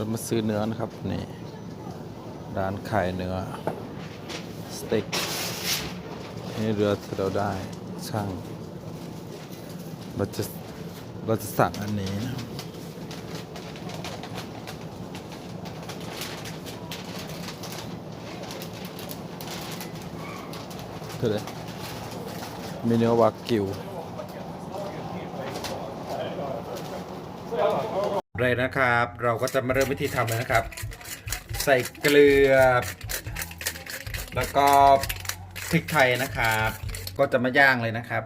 เรามาซื้อเนื้อนะครับนี่ร้านขายเนื้อสเต็กนี่เรือที่เราได้ช่างเราจะเราจะสั่งอันนี้นะเท่าไหร่มีเนื้อวากิว เลยนะครับ เราก็จะมาเริ่มวิธีทำเลยนะครับ ใส่เกลือ แล้วก็พริกไทยนะครับ ก็จะมาย่างเลยนะครับ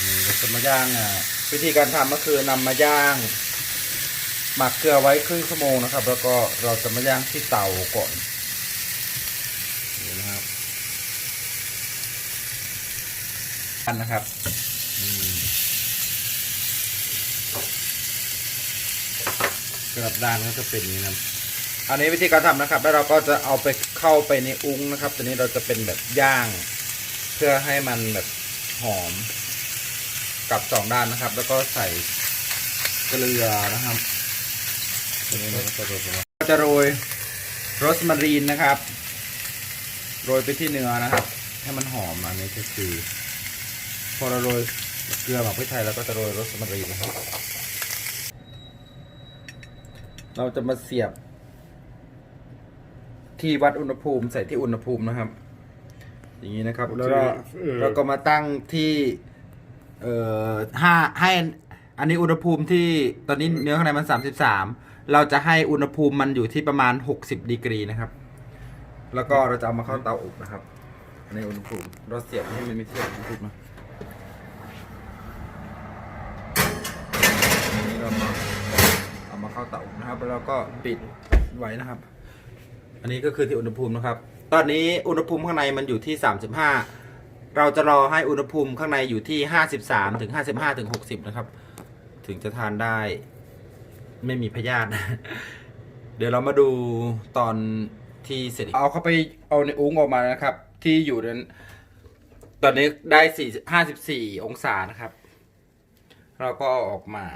นี่เราจะมาย่างอะวิธีการทำก็คือนำมาย่าง หมักเกลือไว้ครึ่งชั่วโมงนะครับ แล้วก็เราจะมาย่างที่เตาก่อนนี่นะครับอันนะครับอืม กระดับด้านก็จะเป็นอย่างนี้นะอันนี้วิธีการทำนะครับ แล้วเราก็จะเอาไปเข้าไปในอุ้งนะครับ ตัวนี้เราจะเป็นแบบย่าง เพื่อให้มันแบบหอมกับสองด้านนะครับ แล้วก็ใส่เกลือนะครับตัวนี้เราก็จะโรยก็จะโรยโรสมารีนนะครับ โรยไปที่เนื้อนะครับ ให้มันหอมอันนี้ก็คือ พอเราโรยเกลือหมักพริกไทยแล้วก็จะโรยโรสมารีนนะครับ เราจะมาเสียบ ที่วัดอุณหภูมิใส่ที่อุณหภูมินะครับ อย่างนี้นะครับ แล้วก็เออเราก็มาตั้งที่ เอ่อห้าให้ อันนี้อุณหภูมิที่ตอนนี้เนื้อข้างในมันสามสิบสามเราจะให้อุณหภูมิมันอยู่ที่ประมาณหกสิบดีกรีนะครับ แล้วก็เราจะเอามาเข้าเตาอบนะครับ ในอุณหภูมิเราเสียบให้มันมีเทียบอุณหภูมินะอันนี้เรามา เอาเข้าเตาอบนะครับ แล้วก็ปิดไว้นะครับ อันนี้ก็คือที่อุณหภูมินะครับ ตอนนี้อุณหภูมิข้างในมันอยู่ที่ 35 เราจะรอให้อุณหภูมิข้างในอยู่ที่ 53ถึง55ถึง60 นะครับ ถึงจะทานได้ ไม่มีพยาธิเดี๋ยวเรามาดูตอนที่เสร็จเอาเข้าไปเอาในอุ้งออกมานะครับ ที่อยู่นั้นตอนนี้ได้4 54องศานะครับ เราก็เอาออกมา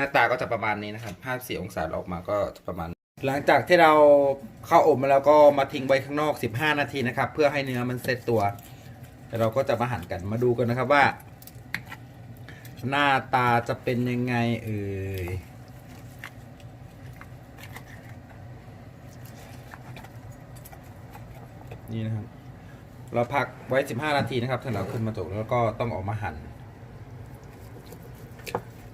น้าตาก็จะประมาณนี้นะครับ54องศาเราออกมาก็จะประมาณ หลังจากที่เราเข้าอบมาแล้วก็มาทิ้งไว้ข้างนอก 15 นาทีนะครับ เพื่อให้เนื้อมันเซตตัวแล้วเราก็จะมาหั่นกันมาดูกันนะครับว่า หน้าตาจะเป็นยังไงเอ่ยนี่นะครับ เราพักไว้ 15 นาทีนะครับถ้าเราขึ้นมาตกแล้วก็ต้องออกมาหั่น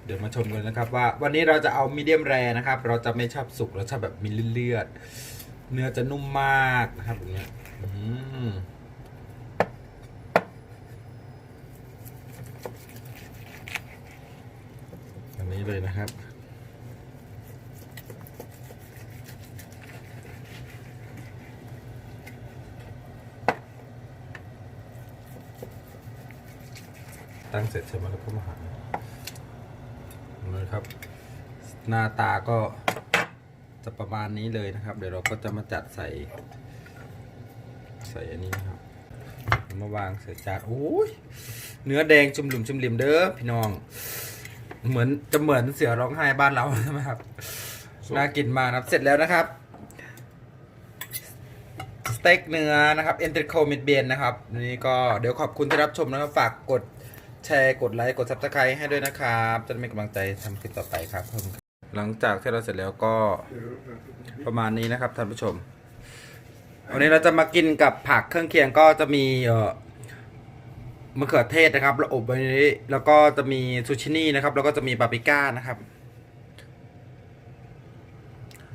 เดี๋ยวมาชมกันนะครับว่าวันนี้เราจะเอามีเดียมแรนะครับ เราจะไม่ชอบสุกเราชอบแบบมีเลือด เนื้อจะนุ่มมากนะครับแบบเนี้ยอืมอันนี้เลยนะครับตั้งเสร็จใช่ไหมแล้วก็มาหั่น เลยครับ หน้าตาก็จะประมาณนี้เลยนะครับ เดี๋ยวเราก็จะมาจัดใส่ ใส่อันนี้นะครับ มาวางใส่จานโอ้ยเนื้อแดงจุ่มหลุมจุ่มหลิมเด้อพี่น้อง เหมือนจะเหมือนเสือร้องไห้บ้านเราใช่ไหมครับน่ากินมากนะครับเสร็จแล้วนะครับสเต็กเนื้อนะครับเอ็นเตอร์โคมิดเบียนนะครับนี่ก็เดี๋ยวขอบคุณที่รับชมนะครับฝากกด แชร์กดไลค์กดซับสไครต์ให้ด้วยนะครับ จะมีกำลังใจทำคลิปต่อไปครับขอบคุณครับหลังจากที่เราเสร็จแล้วก็ประมาณนี้นะครับท่านผู้ชม วันนี้เราจะมากินกับผักเครื่องเคียงก็จะมีเอ่อมะเขือเทศนะครับเราอบไว้ในนี้แล้วก็จะมีซูชินี่นะครับ แล้วก็จะมีปาปริก้านะครับ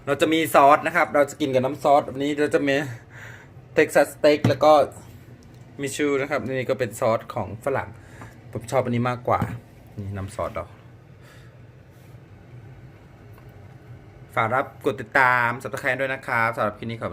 เราจะมีซอสนะครับ เราจะกินกับน้ำซอสวันนี้เราจะมีเท็กซัสสเต็กแล้วก็มิชูนะครับ นี่ก็เป็นซอสของฝรั่ง ผมชอบอันนี้มากกว่า นี่น้ำซอสเราฝากรับกดติดตามสับสไครด้วยนะครับสำหรับคลิปนี้ขอบ